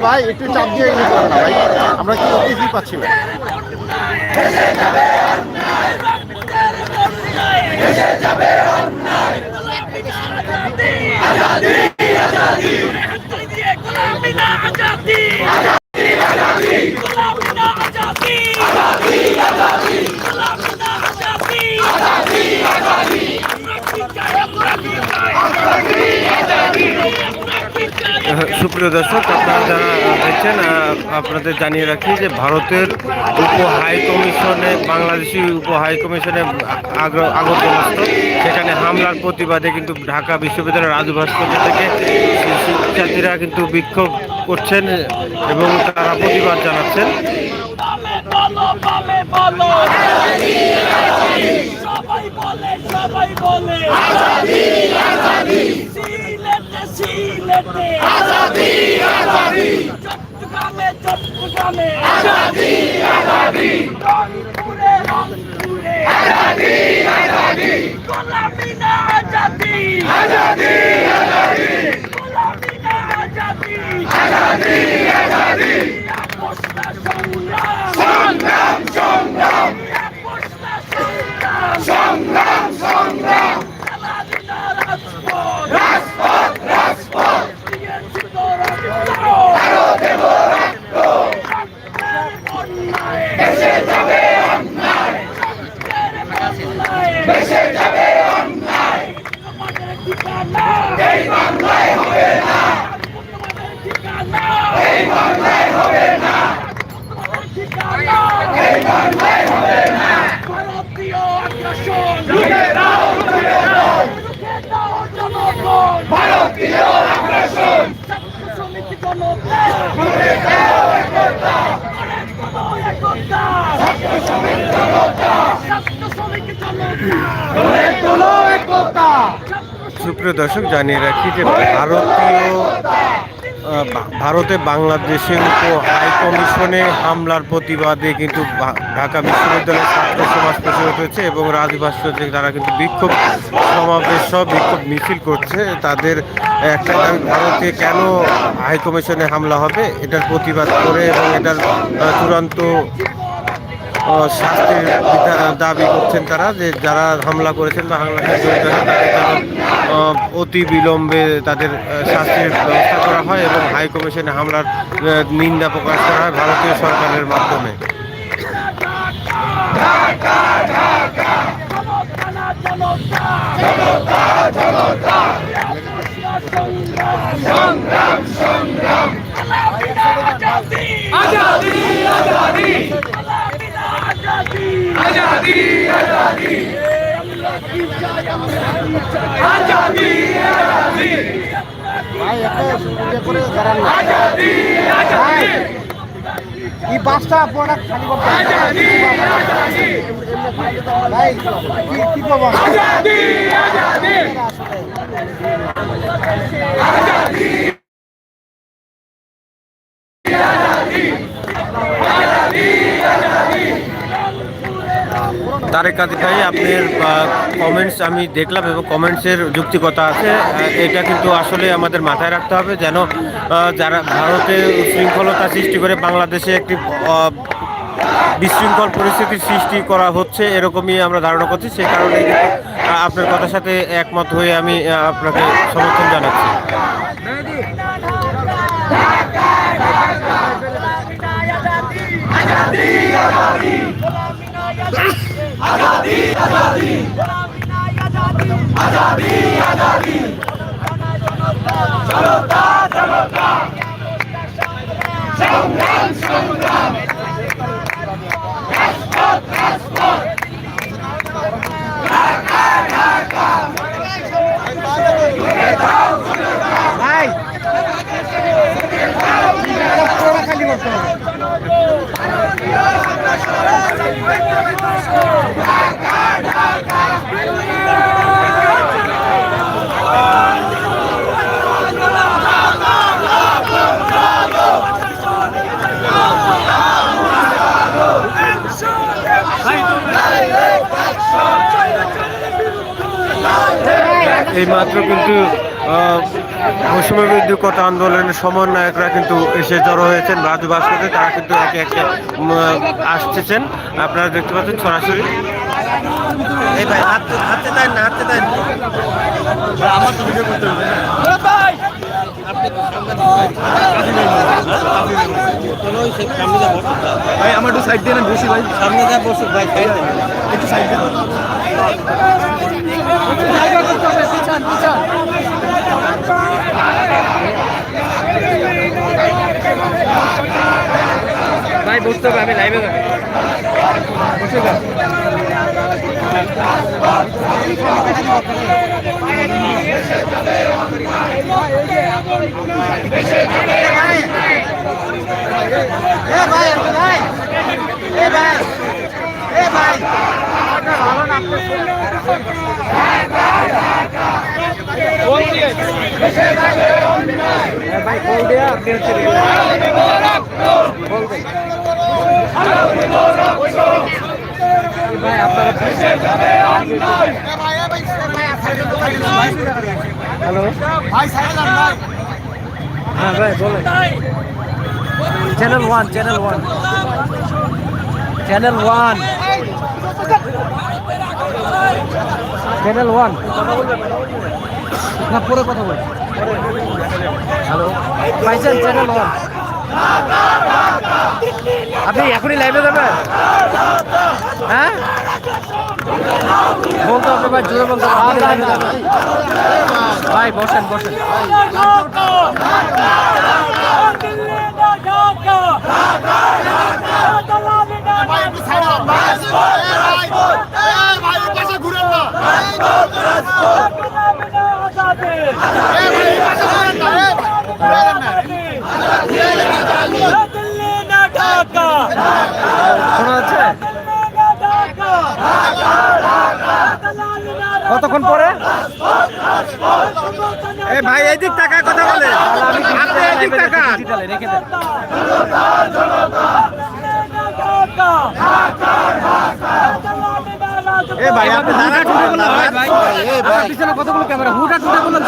ভাই একটু চাপ দিয়ে ইয়ে করো না ভাই। আমরা কি কিছুই পাচ্ছি না? সুপ্রিয় দর্শক আপনারা যারা দেখছেন আপনাদের জানিয়ে রাখি যে ভারতের উপ হাই কমিশনে বাংলাদেশি উপ হাই কমিশনে আগত সেখানে হামলার প্রতিবাদে কিন্তু ঢাকা বিশ্ববিদ্যালয়ের রাজু ভাস্কর্য থেকে শিক্ষার্থীরা কিন্তু বিক্ষোভ করছেন এবং তারা প্রতিবাদ জানাচ্ছেন সবাই বলে সবাই বলে আজাদি আজাদি। চট্টগ্রামে চট্টগ্রামে। আজাদি আজাদি। রংপুরে রংপুরে। আজাদি আজাদি। গোলামি না আজাদি। আজাদি আজাদি। গোলামি না আজাদি আজাদি। আজাদি সংগ্রাম। সংগ্রাম সংগ্রাম আপোষটা সংগ্রাম সংগ্রাম সংগ্রাম চালাদিনা রাজপথ রাজপথ রাজপথ দিয়েছি তো রক্ত আরও দেব রক্ত রক্তের বন্যায় ভেসে যাবে অন্যায় রক্তের বন্যায় ভেসে যাবে অন্যায় আমাদের ঠিকানা এই বাংলায় হবে না আমাদের ঠিকানা এই বাংলায় হবে না আমাদের ঠিকানা এই বাংলায় হবে না ভারতীয় আগ্রাসন রুখে দাও রুখে দাও রুখে দাও জনগণ ভারতীয় আগ্রাসন ছাত্র সমিতি জনতা রুখে দাও একতা অনেক কোনো একতা ছাত্র সমিতি জনতা ছাত্র সমিতি জনতা অনেক কোনো একতা সুপ্রিয় দর্শক জানিয়ে রাখি যে ভারতীয় ভারতে বাংলাদেশে উপ হাই কমিশনে হামলার প্রতিবাদে কিন্তু ঢাকা বিশ্ববিদ্যালয়ের ছাত্র সমাজ প্রতিরোধ হয়েছে এবং রাজভাষ্য থেকে তারা কিন্তু বিক্ষোভ সমাবেশ সব বিক্ষোভ মিছিল করছে। তাদের একটা ভারতে কেন হাই কমিশনে হামলা হবে? এটার প্রতিবাদ করে এবং এটার চূড়ান্ত শাস্তির দাবি করছেন তারা যে যারা হামলা করেছেন বা হামলা অতি বিলম্বে তাদের শাস্তির ব্যবস্থা করা হয় এবং হাই কমিশনে হামলার নিন্দা প্রকাশ করা হয় ভারতীয় সরকারের মাধ্যমে। आजादी आजादी आजादी आजादी এই বাসটা প্রোডাক্ট খালি করতে ভাই কি পাবো আজাদি। আজাদি। তারেক কাদি ভাই আপনার কমেন্টস আমি দেখলাম এবং কমেন্টসের যুক্তিকতা আছে এটা কিন্তু আসলে আমাদের মাথায় রাখতে হবে যেন যারা ভারতে শৃঙ্খলতা সৃষ্টি করে বাংলাদেশে একটি বিশৃঙ্খল পরিস্থিতির সৃষ্টি করা হচ্ছে এরকমই আমরা ধারণা করছি সেই কারণে আপনার কথার সাথে একমত হয়ে আমি আপনাকে সমর্থন জানাচ্ছি आजादी आजादी आजादी आजादी जनता जनता संग्राम संग्राम राजपथ राजपथ ढाका ढाका गुनेगांव गुनेगांव भाई गुनेगांव गुनेगांव এই মাত্র কিন্তু বৈষম্য কত আন্দোলনের সমন্বয়করা কিন্তু এসে জড়ো হয়েছেন। রাজু ভাস্কর্যে তারা কিন্তু একে একে আসতেছেন। আপনারা দেখতে পাচ্ছেন সরাসরি। এই ভাই আমার একটু সাইড দিয়ে না বসি ভাই। সামনে যা বসুক ভাই সাইড দেন একটু সাইড দিয়ে ভাই বসতে হবে আমি লাইভে এ ভাই এ ভাই কল দিয়া আপনি হচ্ছে ভাই আপনারা হ্যালো হ্যাঁ ভাই বলেন channel one channel one channel one channel one না, পুরো কথা বল হ্যালো পাইছেন চ্যানেল আপনি এখনই লাইভে যাবেন? হ্যাঁ? বলতে হবে ভাই, জোরে বলতে। ভাই, বসেন বসেন। কতক্ষণ পরে? এ ভাই এদিক টাকা কথা বলে। আপনি এদিক টাকা রেখে দেন। এ ভাই আপনি দাঁড়া টুটে বললেন ভাই এ ভাই। পিছনে কতগুলো ক্যামেরা হুটা টুটে বললেন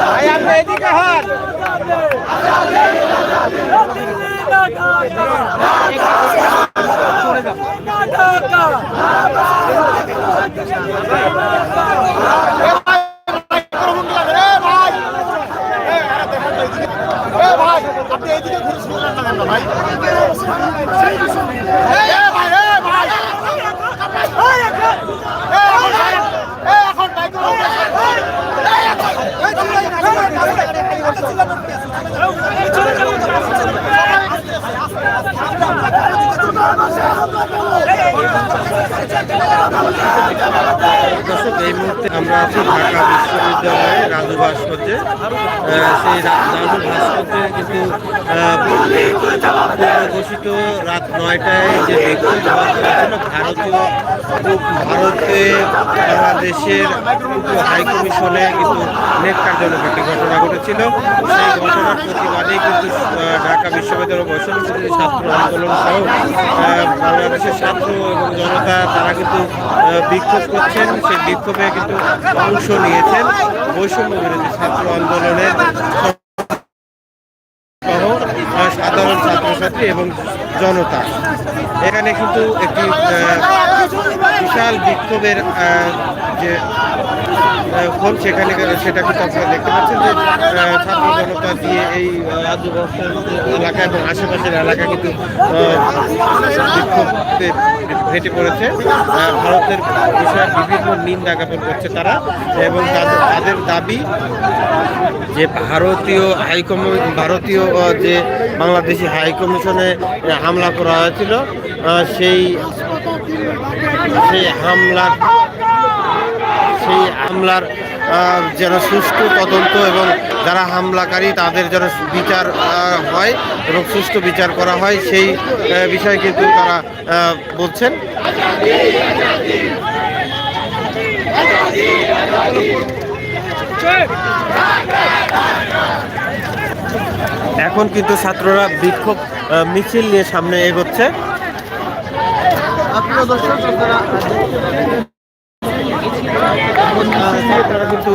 ভাই আপনি এদিকে হন Let's go. এই মুহূর্তে আমরা আছি ঢাকা বিশ্ববিদ্যালয়ে রাজু ভাস্কর্যে। সেই রাজু ভাস্কর্যে কিন্তু ঘোষিত রাত নয়টায় যে বিক্ষোভ হওয়া হয়েছিল ভারতীয় ভারতে বাংলাদেশের হাইকমিশনে কিন্তু নেটকারজনক একটি ঘটনা ঘটেছিল। সেই ঘটনার প্রতিবাদে কিন্তু ঢাকা বিশ্ববিদ্যালয় বিরোধী ছাত্র আন্দোলন সহ বাংলাদেশের ছাত্র এবং জনতা, তারা কিন্তু বিক্ষোভ করছেন, সেই বিক্ষোভে কিন্তু অংশ নিয়েছেন। বৈষম্য বিরোধী ছাত্র আন্দোলনের সাধারণ ছাত্রছাত্রী এবং জনতা। এখানে কিন্তু একটি বিশাল বিক্ষোভের যে হল সেখানে সেটা কিন্তু আপনারা দেখতে পাচ্ছেন যে ছাত্র জনতা দিয়ে এই রাজ্য এলাকা এবং আশেপাশের এলাকা কিন্তু বিক্ষোভে ফেটে পড়েছে। ভারতের বিষয়ে বিভিন্ন নিন্দা জ্ঞাপন করছে তারা এবং তাদের তাদের দাবি যে ভারতীয় হাইকমি ভারতীয় যে বাংলাদেশি হাইকমিশনে হামলা করা হয়েছিল সেই সেই হামলার সেই হামলার যেন সুষ্ঠু তদন্ত এবং যারা হামলাকারী তাদের যেন বিচার হয় এবং সুষ্ঠু বিচার করা হয়, সেই বিষয়ে কিন্তু তারা বলছেন। এখন কিন্তু ছাত্ররা বিক্ষোভ মিছিল নিয়ে সামনে এগোচ্ছে। তারা কিন্তু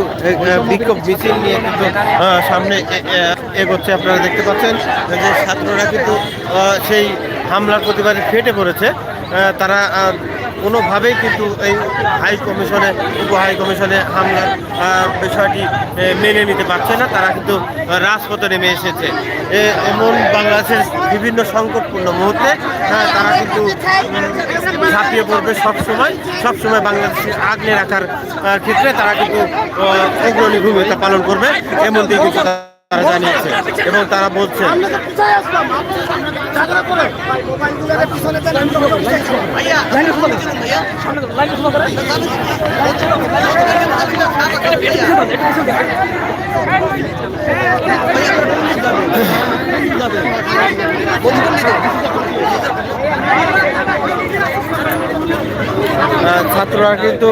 বিক্ষোভ নিয়ে কিন্তু সামনে এগোচ্ছে, আপনারা দেখতে পাচ্ছেন। যে ছাত্ররা কিন্তু সেই হামলার প্রতিবাদে ফেটে পড়েছে। তারা কোনোভাবেই কিন্তু এই হাই কমিশনে উপ হাই কমিশনে হামলার বিষয়টি মেনে নিতে পারছে না। তারা কিন্তু রাজপথে নেমে এসেছে। এমন বাংলাদেশের বিভিন্ন সংকটপূর্ণ মুহূর্তে আহ, তারা কিন্তু ঝাঁপিয়ে পড়বে সবসময়। সবসময় বাংলাদেশকে আগলে রাখার ক্ষেত্রে তারা কিন্তু অগ্রণী ভূমিকা পালন করবে। এমনটি কিন্তু তারা জানিয়েছে এবং তারা বলছে ছাত্ররা কিন্তু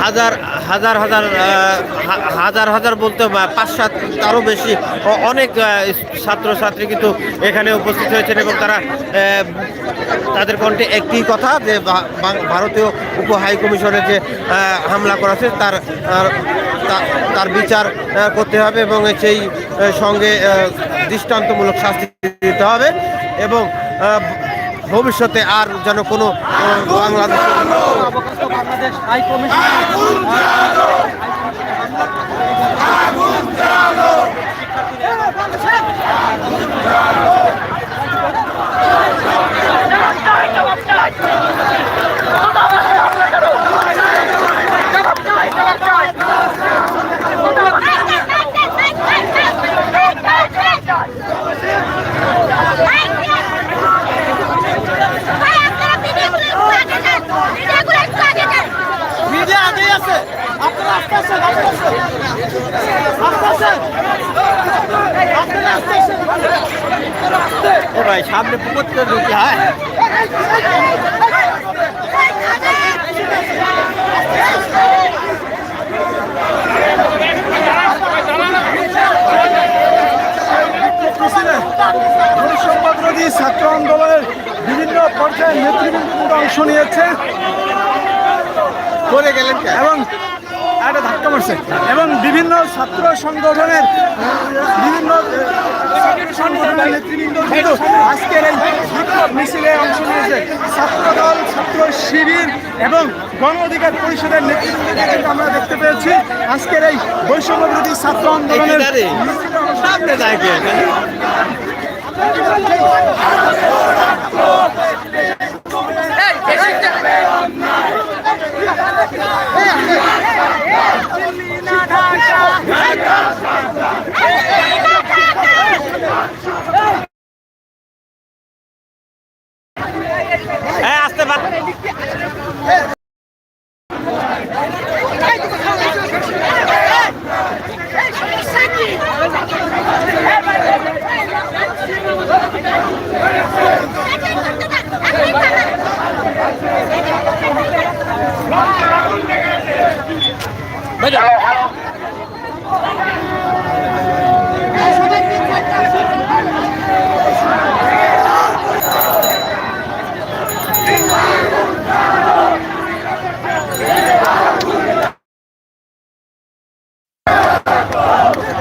হাজার হাজার হাজার হাজার হাজার বলতে পাঁচ সাত তারও বেশি অনেক ছাত্রছাত্রী কিন্তু এখানে উপস্থিত হয়েছেন এবং তারা তাদের কণ্ঠে একটি কথা যে ভারতীয় উপ হাই কমিশনে যে হামলা করেছে তার তার বিচার করতে হবে এবং সেই সঙ্গে দৃষ্টান্তমূলক শাস্তি দিতে হবে এবং ভবিষ্যতে আর যেন কোনো বাংলাদেশ বাংলাদেশ ভাই সামনে পুকুর তো ঢুকি হ্যাঁ? বৈষম্যবিরোধী ছাত্র আন্দোলনের বিভিন্ন পর্যায়ে নেতৃবৃন্দ অংশ নিয়েছে। করে গেলেন এবং একটা ধাক্কা মারছে। এবং বিভিন্ন ছাত্র সংগঠনের বিভিন্ন নেতৃবৃন্দ আজকের এই বিক্ষোভ মিছিলে অংশ নিয়েছে ছাত্র শিবির এবং গণ পরিষদের নেতৃবৃন্দকে আমরা দেখতে পেয়েছি আজকের এই বৈষম্য বিরোধী ছাত্র আন্দোলনের। God. Oh!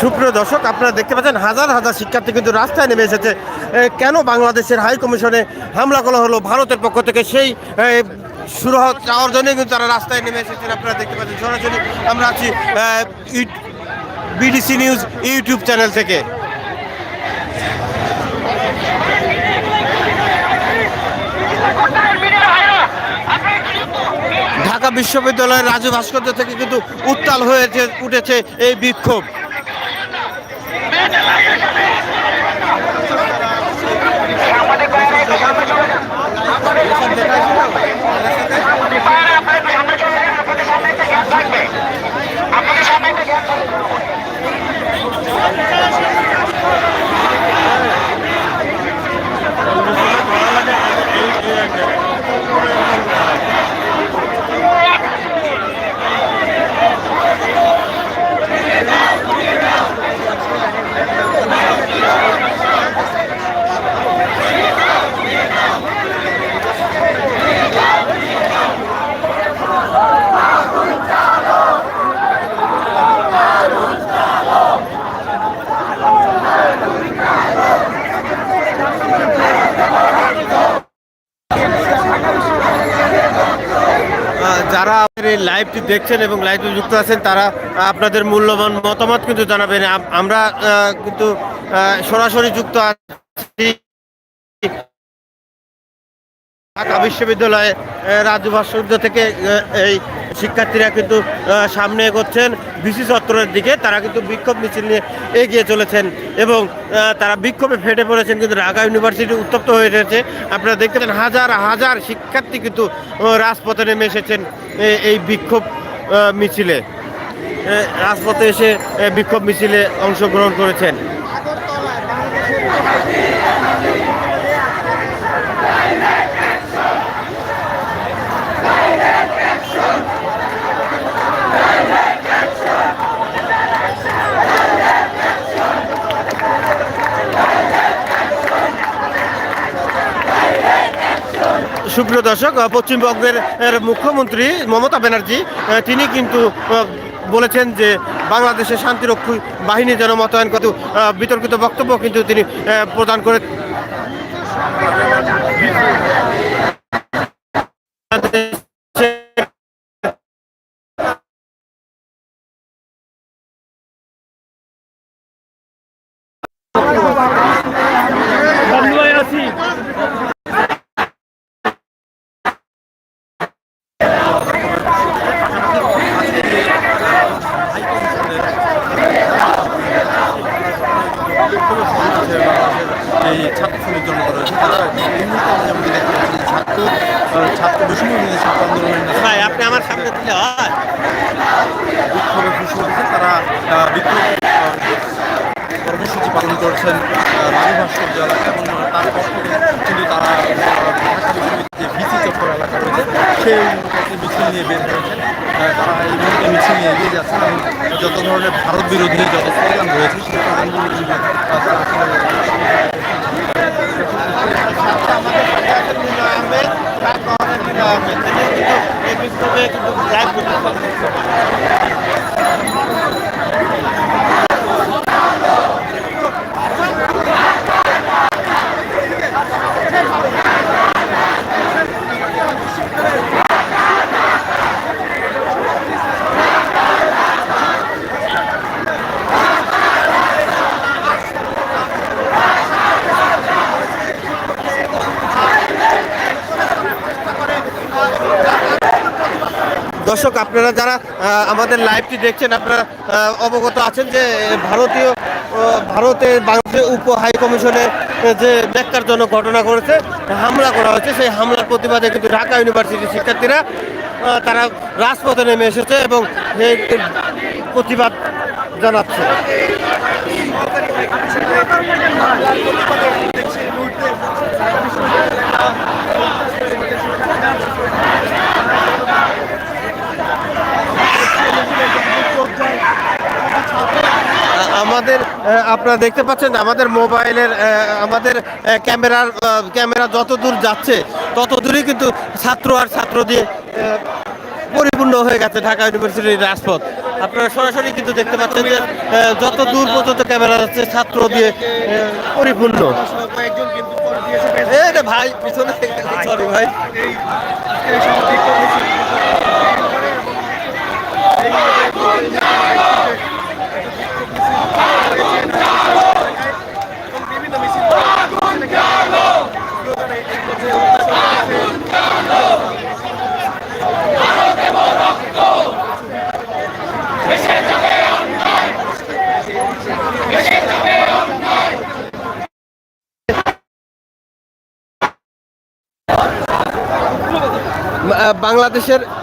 সুপ্রিয় দর্শক, আপনারা দেখতে পাচ্ছেন হাজার হাজার শিক্ষার্থী কিন্তু রাস্তায় নেমে এসেছে। কেন বাংলাদেশের হাই কমিশনে হামলা করা হলো ভারতের পক্ষ থেকে? সেই শুরু চাওয়ার জন্য কিন্তু তারা রাস্তায় নেমে এসেছেন। আপনারা দেখতে পাচ্ছেন, সরাসরি আমরা আছি বিডিসি নিউজ ইউটিউব চ্যানেল থেকে। ঢাকা বিশ্ববিদ্যালয়ের রাজু ভাস্কর্য থেকে কিন্তু উত্তাল হয়েছে, উঠেছে এই বিক্ষোভ। লাগে দেখছেন এবং লাইভে যুক্ত আছেন, তারা আপনাদের মূল্যবান মতামত কিন্তু জানাবেন। আমরা কিন্তু সরাসরি যুক্ত আছি ঢাকা বিশ্ববিদ্যালয়ে রাজু ভাস্কর্য থেকে এই শিক্ষার্থীরা কিন্তু সামনে এগোচ্ছেন। বিসি চত্বরের দিকে তারা কিন্তু বিক্ষোভ মিছিল নিয়ে এগিয়ে চলেছেন এবং তারা বিক্ষোভে ফেটে পড়েছেন কিন্তু ঢাকা ইউনিভার্সিটি উত্তপ্ত হয়ে রয়েছে আপনারা দেখতে হাজার হাজার শিক্ষার্থী কিন্তু রাজপথে নেমে এসেছেন এই বিক্ষোভ মিছিলে। রাজপথে এসে বিক্ষোভ মিছিলে অংশগ্রহণ করেছেন। সুপ্রিয় দর্শক পশ্চিমবঙ্গের মুখ্যমন্ত্রী মমতা ব্যানার্জি তিনি কিন্তু বলেছেন যে বাংলাদেশের শান্তিরক্ষী বাহিনী যেন মোতায়েন কত বিতর্কিত বক্তব্য কিন্তু তিনি প্রদান করে এই ছাত্র শ্রমিক জন্ম রয়েছে তারা এই মুহূর্তে আমরা যেমন দেখতে পাচ্ছি যে ছাত্র আহ, ছাত্র বৈষম্য বিরোধী ছাত্র আন্দোলনের নেতা ভাই আপনি আমার সামনে দিলে হয় বিক্ষোভে তারা বিক্ষোভ কর্মসূচি পালন করছেন রাজু ভাস্কর্য এলাকা এবং তার পর কিন্তু তারা যে ভিসি চত্বর এলাকা রয়েছে, সেই মিছিল নিয়ে বের হয়েছেন। তারা এই মুহূর্তে মিছিল নিয়ে এগিয়ে যাচ্ছেন এবং যত ধরনের ভারত বিরোধী যত স্লোগান রয়েছে, সেই স্লোগানগুলো কিন্তু তারা আসলে এই বিক্ষোভে কিন্তু লাইভ করতে দর্শক আপনারা যারা আমাদের লাইভটি দেখছেন, আপনারা অবগত আছেন যে ভারতীয় ভারতে বাংলাদেশের উপ হাই কমিশনে যে ন্যাক্কারজনক ঘটনা করেছে হামলা করা হয়েছে, সেই হামলার প্রতিবাদে কিন্তু ঢাকা ইউনিভার্সিটির শিক্ষার্থীরা তারা রাজপথে নেমে এসেছে এবং প্রতিবাদ জানাচ্ছে। আপনারা দেখতে পাচ্ছেন আমাদের মোবাইলের আমাদের ক্যামেরার ক্যামেরা যত দূর যাচ্ছে তত দূরই কিন্তু ছাত্র আর ছাত্র দিয়ে পরিপূর্ণ হয়ে গেছে ঢাকা ইউনিভার্সিটির রাজপথ। আপনারা সরাসরি কিন্তু দেখতে পাচ্ছেন যে যত দূর পর্যন্ত ক্যামেরা যাচ্ছে, ছাত্র দিয়ে পরিপূর্ণ। ভাই, পিছনে সরি ভাই বিভিন্ন মিছিল আহ, বাংলাদেশের